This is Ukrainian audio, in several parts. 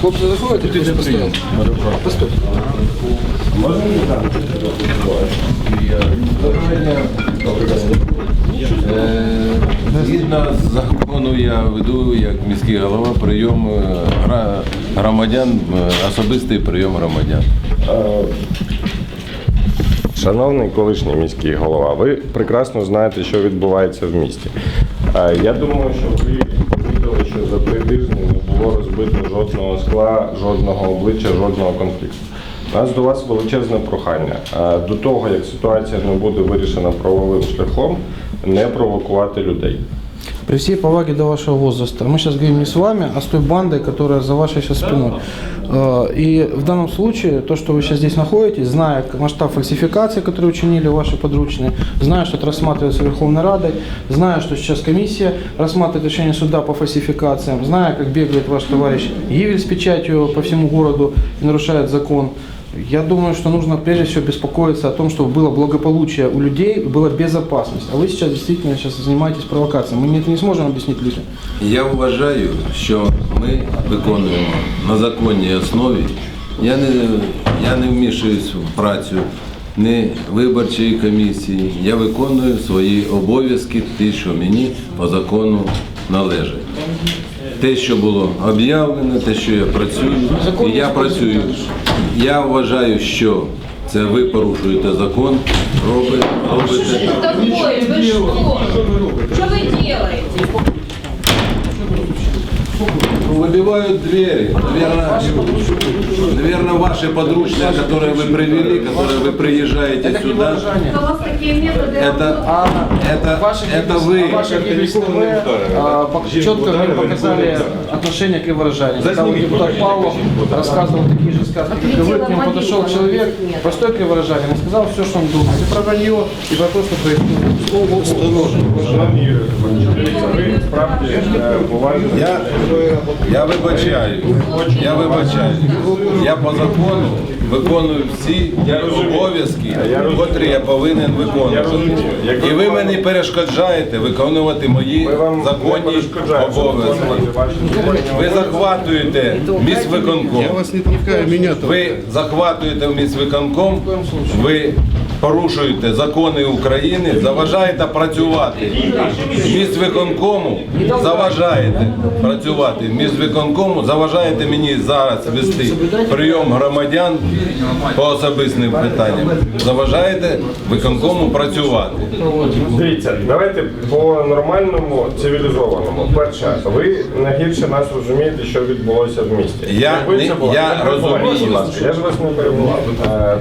Хлопці, заходите, ти вже постояв. Постой. Е, Згідно з закону я веду як міський голова прийом е, громадян, е, особистий прийом громадян. Шановний колишній міський голова, ви прекрасно знаєте, що відбувається в місті. Я думаю, що ви жодного скла, жодного обличчя, жодного конфлікту. У нас до вас величезне прохання. Е, До того, як ситуація не буде вирішена правовим шляхом, не провокувати людей. При всей поваге до вашего возраста, мы сейчас говорим не с вами, а с той бандой, которая за вашей сейчас спиной. Э, И в данном случае, то, что вы сейчас здесь находитесь, зная масштаб фальсификации, которые учинили ваши подручные, зная, что это рассматривается Верховной Радой, зная, что сейчас комиссия рассматривает решение суда по фальсификациям, зная, как бегает ваш товарищ Гивель с печатью по всему городу и нарушает закон, я думаю, что нужно прежде всего беспокоиться о том, чтобы было благополучие у людей, и была безопасность. А вы сейчас действительно сейчас занимаетесь провокацией. Мы это не сможем объяснить людям. Я вважаю, що ми виконуємо на законній основі. Я не, я не вмішуюсь в працю ні виборчої комісії. Я виконую свої обов'язки, ті, що мені по закону належать. Те, що було об'явлено, те, що я працюю, і я працюю. Я вважаю, що це ви порушуєте закон, робите, робите. Що ви робите? Що ви делаете? Выбивают двери. Наверное, наверное, ваши подручные, которые вы привели, которые вы приезжаете Это не сюда, выражение. У вас такие методы это, А это, ваши это гибель- вы. Ваши гибель ТВ, а, пок- четко вы показали отношение к выражению. Когда вот депутат Павлов рассказывал такие же сказки, как и вы, к нему подошел человек, простой к выражению, он сказал все, что он думает. И про вранье, и про то, что происходит. Шановні Юрій Леонідович, ви справді е, поважні. Я, я вибачаю, я вибачаю. Я по закону виконую всі обов'язки, котрі я повинен виконувати. І ви мені перешкоджаєте виконувати мої законні обов'язки. Ви захватуєте меня толкают. Ви захватуєте міськвиконком, ви порушуєте закони України, заважаєте працювати. Міськвиконкому заважаєте працювати. Міськвиконкому заважаєте мені зараз вести прийом громадян по особистим питанням. Заважаєте виконкому працювати. Дивіться, давайте по нормальному, цивілізованому. Перше, ви найгірше нас розумієте, що відбулося в місті. Я не- я розумію. ласка, Я ж вас не перебував.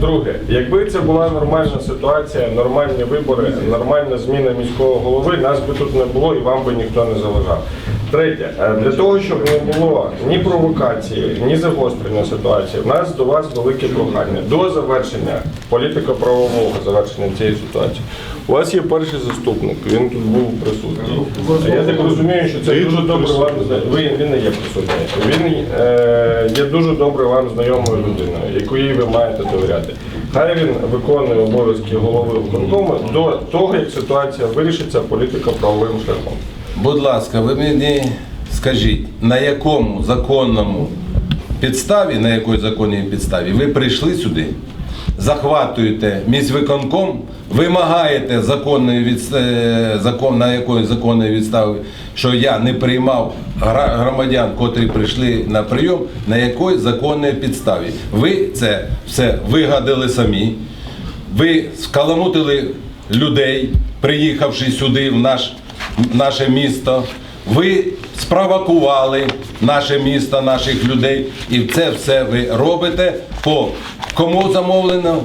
Друге, якби це була нормальна ситуація, нормальні вибори, нормальна зміна міського голови, нас би тут не було і вам би ніхто не заважав. Третє, е, для того, щоб не було ні провокації, ні загострення ситуації, в нас до вас велике прохання. До завершення політико-правового завершення цієї ситуації. У вас є перший заступник, він тут був присутній. Я так розумію, що це дуже добре вам зна- він не є присутній. Він е, є дуже добре вам знайомою людиною, якої ви маєте довіряти. Хай він виконує обов'язки голови виконкому до того, як ситуація вирішиться політика правовим шляхом. Будь ласка, ви мені скажіть, на якому законному підставі, на якій законній підставі ви прийшли сюди, захватуєте міськвиконком, вимагаєте законної від, е, закон, на якої законної відстави, що я не приймав громадян, котрі прийшли на прийом, на якої законної підставі. Ви це все вигадали самі. Ви скаламутили людей, приїхавши сюди в наш, наше місто. Ви спровокували наше місто, наших людей, і це все ви робите по кому замовлено,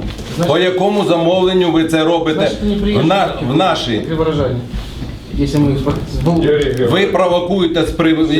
по якому замовленню ви це робите в, на, в нашій. Если мы с Юрій Ви провокуєте з приводу.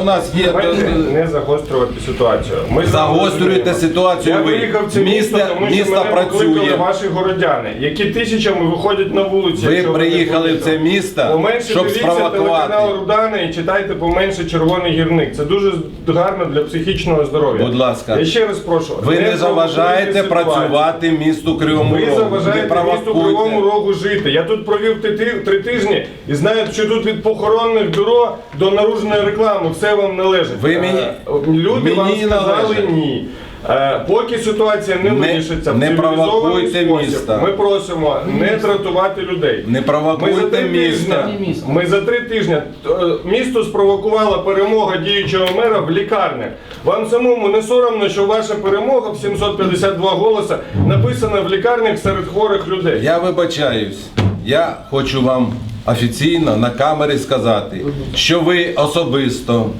У нас є давайте не загострювати ситуацію. Ми Загострюєте ситуацію Я ви. виїхав в це Місто- місто, тому що місто мене працює. ваші городяни, які тисячами виходять на вулиці. Ви якщо приїхали в це місто, Поменше щоб дивіться спровокувати. телеканал Рудана і читайте поменше червоний гірник. Це дуже гарно для психічного здоров'я. Будь ласка. Я ще раз прошу. Ви не провокуйте заважаєте ситуацію. працювати місту Кривому Ви заважаєте місту Кривому Рогу жити. Я тут провів ти- ти- три тижні і знають, що тут від похоронних бюро до наружної реклами все вам належить. Ви мені- Е, Люди вам сказали належить. ні. Е, Поки ситуація не, Не- вирішиться в не цивілізований провокуйте спосіб, міста. ми просимо не дратувати людей. Не Ми за провокуйте три міста. тижні, ми за три тижні е, місто спровокувала перемога діючого мера в лікарнях. Вам самому не соромно, що ваша перемога в 752 голоса написана в лікарнях серед хворих людей. Я вибачаюсь. Я хочу вам офіційно на камері сказати, що ви особисто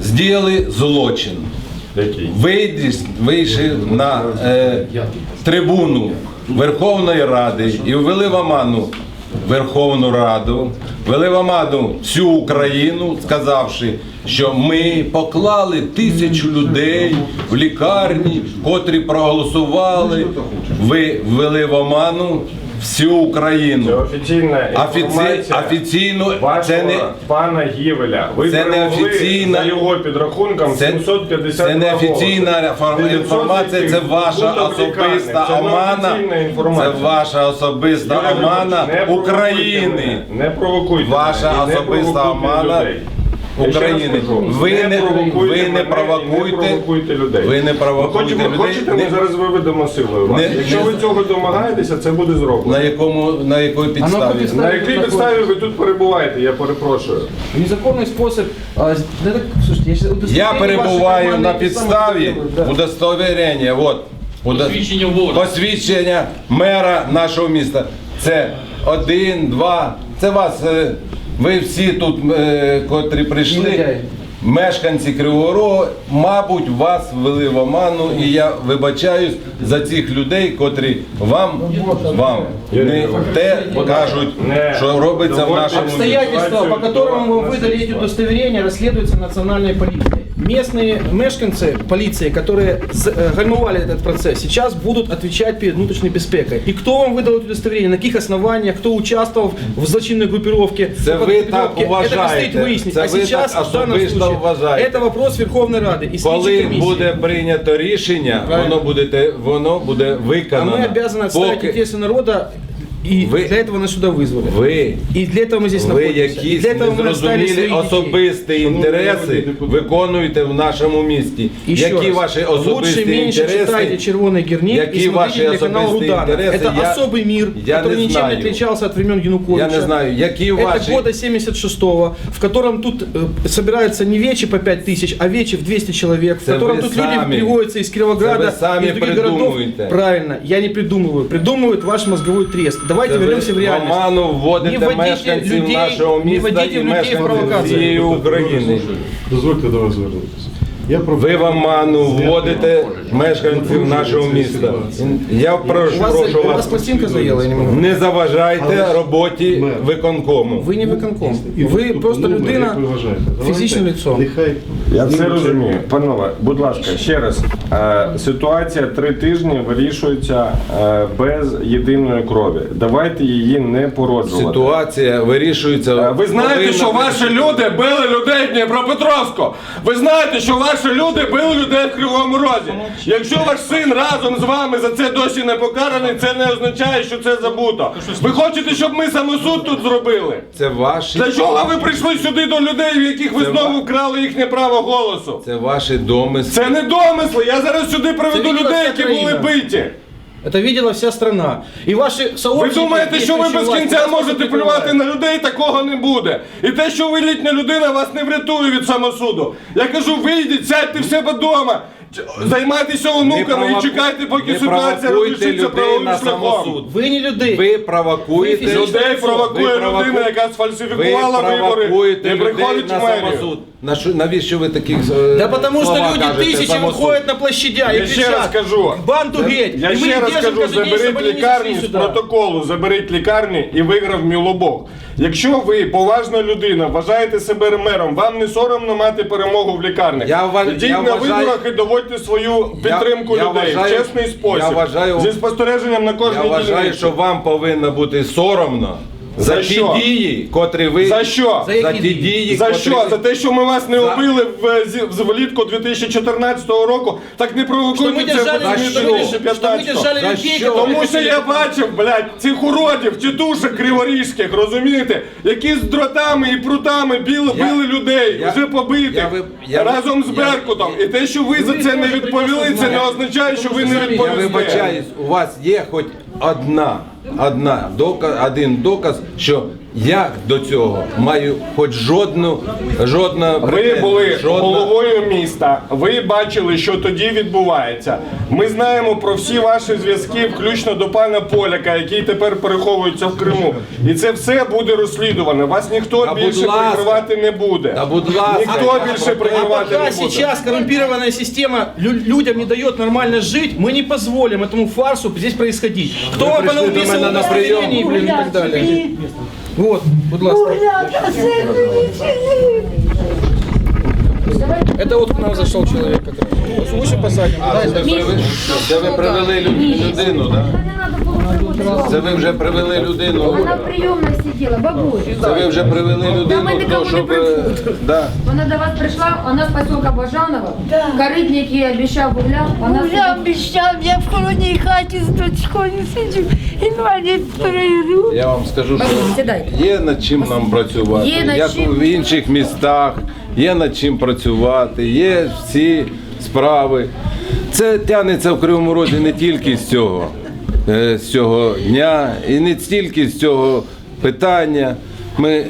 здіяли злочин. Вийшли на е, трибуну Верховної Ради і ввели в оману Верховну Раду, ввели в оману всю Україну, сказавши, що ми поклали тисячу людей в лікарні, котрі проголосували. Ви ввели в оману всю Це Україну. офіційна Офіці... інформація Офіційно це не пана Гівеля. Ви це не офіційна- за його підрахунком Це, 752 це не офіційна фор- 900 інформація, це ваша особиста Це омана. офіційна Це ваша особиста омана України. Не провокуйте. Ваша особиста омана людей. Я ще раз України. кажу, Ви не- провокуйте ви не мене і провокуйте- не провокуйте людей. ви не провокуйте Хочете- людей. Хочете, ми Не- зараз виведемо силою вас. Не- Якщо не- ви цього домагаєтеся, це буде На зроблено. якому на якої підставі? підставі- На якій підставі ви тут перебуваєте, я перепрошую. Незаконный способ. а, да это, слушайте, я, сейчас Я удостоверение перебуваю вашей на команды підставі делаю, да. удостоверення. Вот. Удо- Посвідчення вора. Посвідчення мера нашого міста. Це один, два. Це вас. е, Ви всі тут, е, котрі прийшли. Негодяї. Мешканці Кривого Рогу, мабуть, вас ввели в оману, і я вибачаюсь за цих людей, котрі вам, вам не те кажуть, Не. що робиться в Доводьте нашому місті. Обстоятельства, по которым вам На выдали эти следствие. удостоверения, расследуются национальной полицией. Местные мешканцы полиции, которые з- э, гальмовали этот процесс, сейчас будут отвечать перед внутренней беспекой. И кто вам выдал эти удостоверения, на каких основаниях, кто участвовал в злочинной группировке, Це в ви группировке, так это вважаєте. предстоит выяснить. Це а ви сейчас, так в данном особисто случае, вважаєте. это вопрос Верховной Рады и Коли следующей комиссии. буде прийнято рішення, воно буде, воно буде А виконано. мы обязаны отставить Поки интересы народа, и Вы- для этого нас сюда вызвали. ви, И для этого мы здесь ви находимся. И якісь для этого мы оставили незрозумілі своих детей. особисті інтереси виконуєте в нашому місті. Еще Які раз, ваші лучше особисті меньше читайте інтереси? «Червоный герник» Які и ваші смотрите телеканал особисті «Рудана». інтереси, Это я- особый мир, я который не ничем знаю. не отличался от времен Януковича. Я не знаю, які Это ваші... года 76-го, в котором тут э, собираются не вечи по 5 тысяч, а вечи в 200 человек, в Это котором вы тут сами. люди приводятся из Кировограда, Это вы сами из других городов. придумываете. Правильно, я не придумываю. Придумывает ваш мозговой трест. Давайте вернемся в реальность. Роману вводите Не вводите мешканців людей- нашого не міста вводите і людей в мешканців всієї України. Дозвольте до вас звернутися. Я про Ви в оману вводите мешканців нашого міста. Я прошу, вас, прошу вас не не заважайте роботі Мер. виконкому. Ви не виконком. І Ви тут просто людина, як ви вважаєте. фізичне Давайте, лицо. Нехай Я все розумію. Панове, будь ласка, ще раз. Е, ситуація три тижні вирішується е, без єдиної крові. Давайте її не породжувати. Ситуація вирішується. Е, Ви знаєте, що ваші люди били людей в Дніпропетровську. Ви знаєте, що ваші люди били людей в Кривому Розі. Якщо ваш син разом з вами за це досі не покараний, це не означає, що це забуто. Ви хочете, щоб ми самосуд тут зробили? Це ваші, Для чого ви прийшли сюди до людей, в яких ви Це знову вкрали їхнє право голосу? це ваші домисли. Це не домисли. Я зараз сюди приведу людей, які були биті. Это видела вся страна. И ваши Ви сообщники... думаєте, що ви без кінця можете плювати на людей, такого не буде. І те, що ви літня людина, вас не врятує від самосуду. Я кажу, вийдіть, сядьте в себе вдома, займайтеся онуками провоку- і чекайте, поки не ситуація провокуйте розрішиться людей правовим на шляхом. самосуд. Ви не людей. Ви провокуєте Ви фізично- Людей провокує Ви провоку- людина, яка сфальсифікувала ви вибори провокуєте і людей приходить на в мерію. самосуд. На що, навіщо ви такі е, Да потому что слова люди кажете, тысячи самосуд? выходят на площадя и Я ще кричат, раз кажу. банду геть. Я и мы ще их раз держим кажу, каждый день, чтобы заберіть они не лікарні зашли з сюда. протоколу, заберіть лікарні і виграв Мілобог. Якщо ви поважна людина, вважаєте себе мером, вам не соромно мати перемогу в лікарнях. Я ва- Ідіть я на вважаю- виборах і доводьте свою підтримку я людей вважаю- в чесний спосіб. я вважаю- зі спостереженням на Я кожній вважаю, дільниці. що вам повинно бути соромно За, За ті що? дії, котрі ви За що? За, ті дії, За котрі що? ви- За те, що ми вас не За- убили в, зі- з влітку 2014 року, так не Что мы провокуйте це держали, в что мы, что мы 2015 держали За людей, що? которые Тому що хотели- я бачив, блядь, цих уродів, тітушек криворізьких, розумієте, які з дротами і прутами біли, Я- били людей, я- вже побитих, я ви- я- разом з я- Беркутом. І те, що ви за це не відповіли, це не означає, що ви не Я відповісте. вибачаюсь, у вас є хоч одна, одна доказ, один доказ, що я до цього маю хоч жодну, жодна Ви були жодна- головою міста. Ви бачили, що тоді відбувається. Ми знаємо про всі ваші зв'язки, включно до пана Поляка, який тепер переховується в Криму. І це все буде розслідувано. Вас ніхто Та будь більше ласка. прикривати не буде. Та будь ласка. Ніхто більше А прикривати пока не буде. сейчас коррумпированная система лю- людям не дает нормально жить, мы не позволим этому фарсу здесь происходить. Кто вам пришли до понаписывал меня на удостоверение, блин, и так далее. Вот, будь ласка. Это вот к нам зашел человек. который- Лучше посадим. А, це, ви привели, це ви привели лю- людину, так? Це ви вже привели людину. Вона в прийомна сиділа, бабусь. Це ви вже привели людину, ми нікому то, не щоб... е, Да. Вона до вас прийшла, вона з поселка Бажанова. Коритник їй обіцяв гуляв, вона Я сидить. обіцяв, я в холодній хаті з дочкою сиджу, інвалід перейду. Я вам скажу, що сідайте. є над чим нам працювати. Є над Як чим. в інших містах, є над чим працювати, є всі справи. Це тягнеться в Кривому Розі не тільки з цього, е, з цього дня і не тільки з цього питання. Ми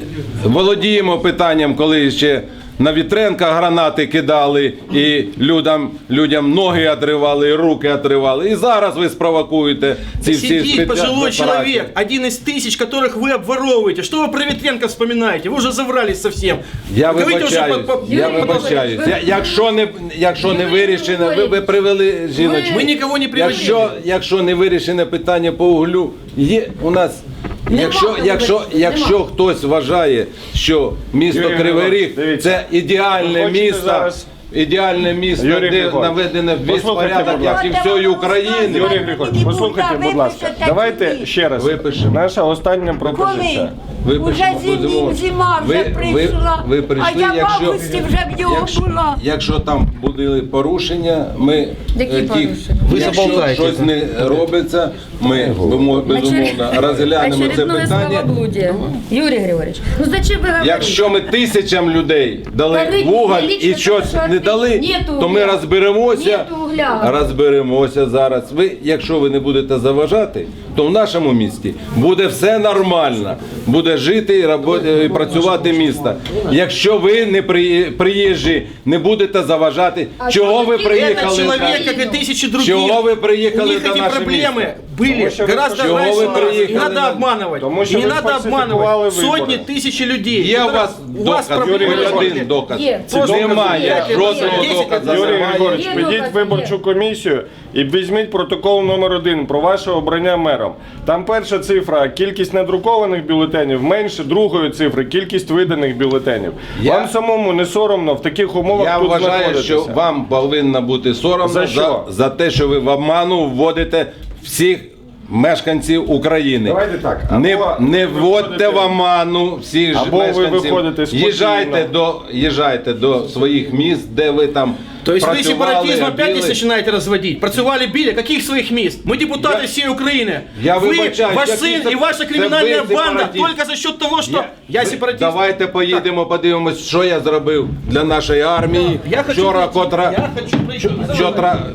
володіємо питанням, коли ще на Вітренка гранати кидали і людям, людям ноги отривали, і руки отривали. І зараз ви спровокуєте ці всі Сидит спеця- пожилой операції. человек, один из тысяч, которых вы обворовываете. Что вы про Ветренко вспоминаете? Вы уже заврались совсем. Я Вы говорите уже вибачаюсь, по- по- я Юрій вибачаюсь. Миколаївич, Я- Якщо не, якщо не Юрій вирішено, ви, ви Миколаївич, привели жіночку. Мы никого не приводили. Якщо, якщо не вирішене питання по углю, є у нас. Якщо, якщо, якщо хтось вважає, що місто Юрій Кривий Ріг дивіться. це ідеальне Ви хочете місто, зараз- ідеальне місто, Юрій де Григорович, наведене весь послухайте, порядок, будь як ласка. і всієї України. Юрій Григорович, послухайте, будь ласка. Давайте ще раз. Випишемо. Наша остання Коли? пропозиція. Ви Уже пишемо, зимі, зима вже ви- прийшла, ви- ви прийшли, а я якщо- в августі вже в нього Якщо, була. якщо там були порушення, ми Які е, ті, порушення? Ви якщо заболтаєте. щось не робиться, ми бемо- безумовно розглянемо це Очередное питання. словоблудие. Юрий Григорьевич, ну зачем вы говорите? Якщо ми тисячам людей дали Та ви- вуголь я лично і щось скажу, не дали, нету то ми угля. розберемося. Нету угля. Розберемося зараз. Ви, якщо ви не будете заважати, то в нашому місті буде все нормально. Буде жити і, робо- і працювати місто. Якщо ви не при- приїжджі, не будете заважати, чого ви чоловіки- Этот приїхали? человек, как и тысячи других, Чего вы приехали у них до эти нашего проблемы места? были что вы- гораздо Чего раньше вы нас. приехали Не надо на- обманывать. Потому И что не вы надо сфальсификовали обманывать сотни выборы. тысяч людей. Є у которые- вас у вас доказ, проблемы Юрій хоч Григорович. один доказ. Є. Немає Докази є. жодного Десять доказу. доказів. Юрій Немає. Григорович, Є підіть доказ, в виборчу є. комісію і візьміть протокол номер один про ваше обрання мером. Там перша цифра кількість надрукованих бюлетенів, менше другої цифри кількість виданих бюлетенів. Я- Вам самому не соромно в таких умовах Я тут вважаю, знаходитися? що вам повинно бути соромно За що? за, за те, що ви в обману вводите всіх мешканців України. Давайте так, або не не вводьте в оману всіх ж мешканців. ви виходите спокійно. їжджайте до, їжджайте до своїх міст, де ви там То есть вы працювали, сепаратизм опять били. здесь начинаете разводить? Працювали, били? Каких своих мест? Мы депутаты Я- всей Украины. Я вы, вибачаюсь, ваш які сын це- и ваша це криминальная ви банда сепаратист. только за счет того, что я, Ви- сепаратист. Давайте поїдемо, подивимось, що я зробив для нашої армії. Я хочу Вчора, пройти. котра, Я хочу пройти. Вчора,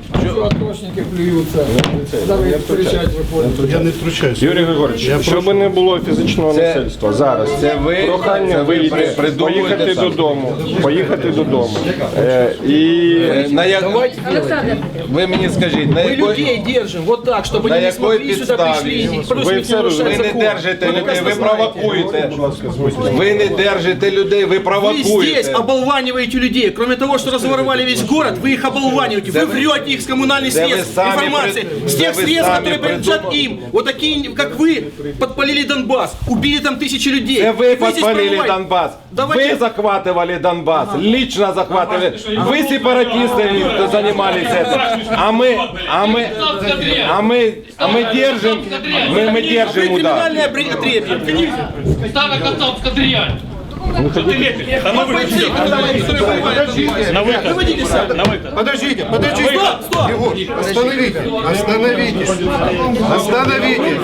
Я не втручаюся. Юрій Григорович, Я щоб прошу. не було фізичного Це- насильства зараз. це ви- прохання це ви вийти, при- придумуєте поїхати сам. додому. Поїхати додому. Е, і Е, на як... Александр, Ви мені скажіть, на Мы якої... людей держим вот так, чтобы На они не якої смогли сюда підставі? пришли. и Плюс Ви не все нарушать Ви не закон. держите Вы людей, прекрасно ви знаете. провокуєте. Ви не держите людей, ви Вы здесь провокуєте. оболваниваете людей. Кроме того, что разворовали весь город, вы их оболваниваете. Вы вы- врете их с коммунальных Да вы средств, сами информации, прид- с да тех вы средств, сами которые принадлежат придумали. им. Вот такие, как вы, подпалили Донбасс, убили там тысячи людей. Це ви Вы здесь подпалили прорываете- Донбас. Давайте- Ви захватывали Донбас. Лично захватывали. Ви сепаратисты. сепаратисты занимались этим. А мы, а мы, а мы, а мы держим, мы, мы держим удар. Криминальное отребье. Стана Кацапська Дрянь. Выводите сами. На выход. Подождите, подождите. Стоп, стоп. Егор, остановитесь, остановитесь, остановитесь.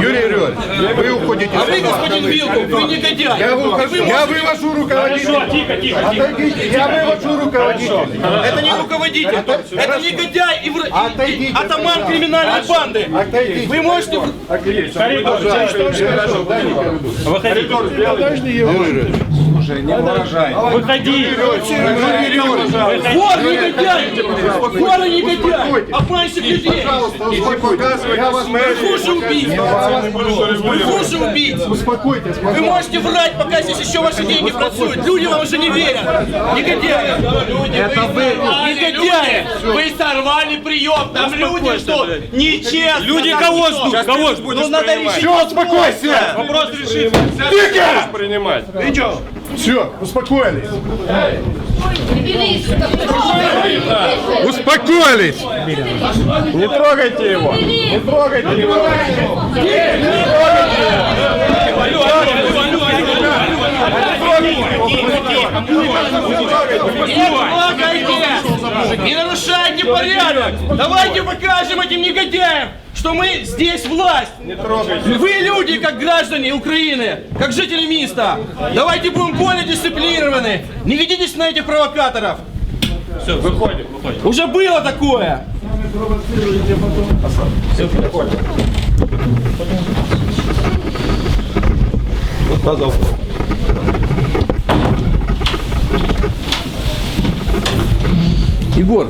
Юрий Григорьевич, вы уходите. А вы, господин Вилков, вы негодяй. Я, вывожу руководителя. Тихо, тихо, Отойдите, я вывожу руководителя. Это не руководитель, это негодяй и, вра- и- и Отойдите, атаман криминальной банды. Отойдите. Вы можете... Выходи. Вор негодяй! Вор негодяй! Обманщик людей! Я вас Вы хуже убийц! Вы хуже убийц! Успокойтесь, Вы можете врать, пока здесь еще ваши деньги працуют. Люди вам уже не верят. Негодяи! Это вы! Негодяи! Вы сорвали прием, там люди ждут. Нечестно. Люди кого ждут? Кого ждут? Ну надо решить. Все, успокойся! Вопрос решим. Принимать. Все, успокоились. Успокоились. Не трогайте его. Не трогайте его. Не Не нарушайте порядок! Давайте покажем этим негодяям, что мы здесь власть! Вы люди, как граждане Украины, как жители места! Давайте будем более дисциплинированы! Не ведитесь на этих провокаторов! Все, выходим, выходим. Уже было такое! Егор,